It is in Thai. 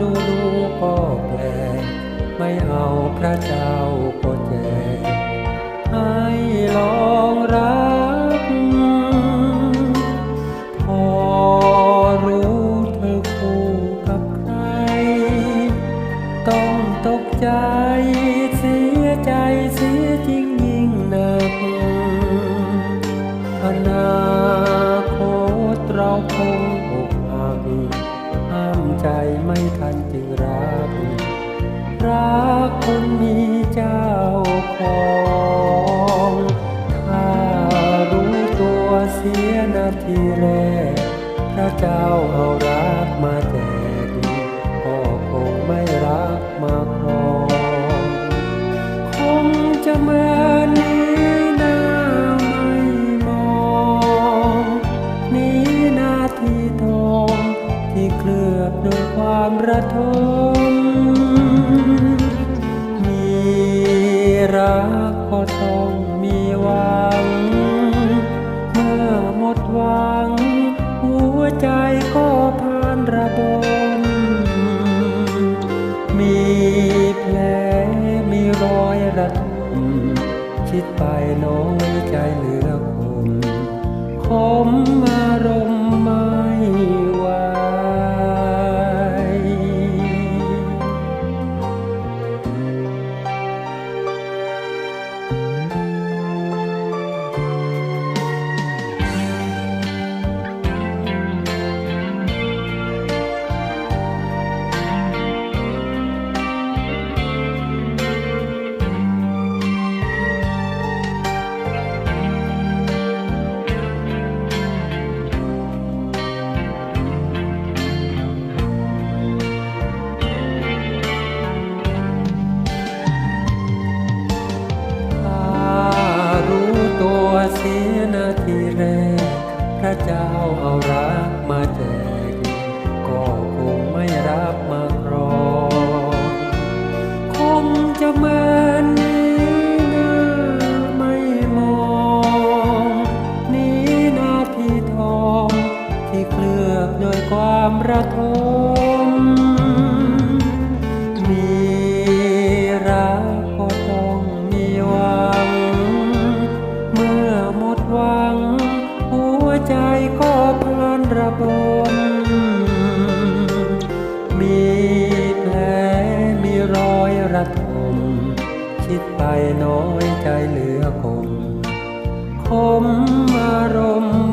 ดูดูก็แปลกไม่เอาพระเจ้า ใจไม่ทันจึงรัก รักคนมีเจ้าของถ้ารู้ตัวเสียนาทีแรกพระเจ้าเอารักมา ลือบด้วยความระทมมีรักก็ต้องมีหวัง เมื่อหมดหวัง หัวใจก็พานระบม มีแผลมีรอยระทมคิดไปน้อยใจเหลือคมคมอารม สียนาทีแรก พระเจ้าเอารักมาแจก ก็คงไม่รับมาครองคงจะเมือนนี้นาไม่มองนี้นาทีทอง ที่เคลือบด้วยความระทมมี ไปน้อยใจเหลือคงคมอารมณ์